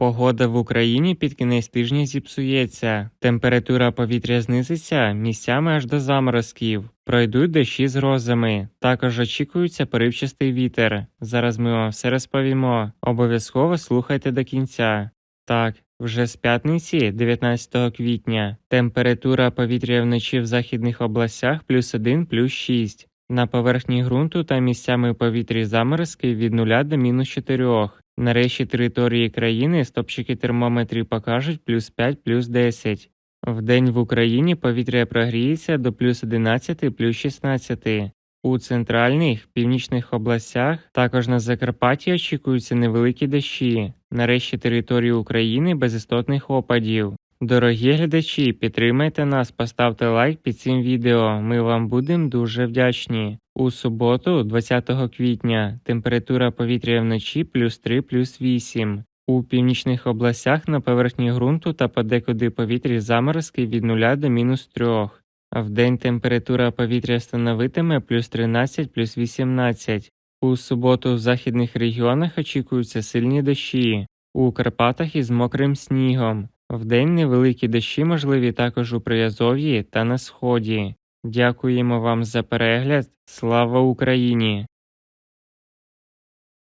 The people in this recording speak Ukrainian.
Погода в Україні під кінець тижня зіпсується. Температура повітря знизиться місцями аж до заморозків. Пройдуть дощі з грозами. Також очікується поривчастий вітер. Зараз ми вам все розповімо. Обов'язково слухайте до кінця. Так, вже з п'ятниці, 19 квітня, температура повітря вночі в західних областях плюс 1, плюс 6. На поверхні ґрунту та місцями в повітрі заморозки від 0 до мінус 4. На решті території країни стопчики термометрів покажуть плюс 5, плюс 10. Вдень в Україні повітря прогріється до плюс 11, плюс 16. У центральних, північних областях, також на Закарпатті очікуються невеликі дощі. На решті території України без істотних опадів. Дорогі глядачі, підтримайте нас, поставте лайк під цим відео. Ми вам будемо дуже вдячні. У суботу, 20 квітня, температура повітря вночі плюс 3 плюс 8. У північних областях на поверхні ґрунту та подекуди повітрі заморозки від 0 до мінус 3. А вдень температура повітря становитиме плюс 13 плюс 18. У суботу в західних регіонах очікуються сильні дощі. У Карпатах із мокрим снігом. Вдень невеликі дощі можливі також у Приазов'ї та на сході. Дякуємо вам за перегляд. Слава Україні!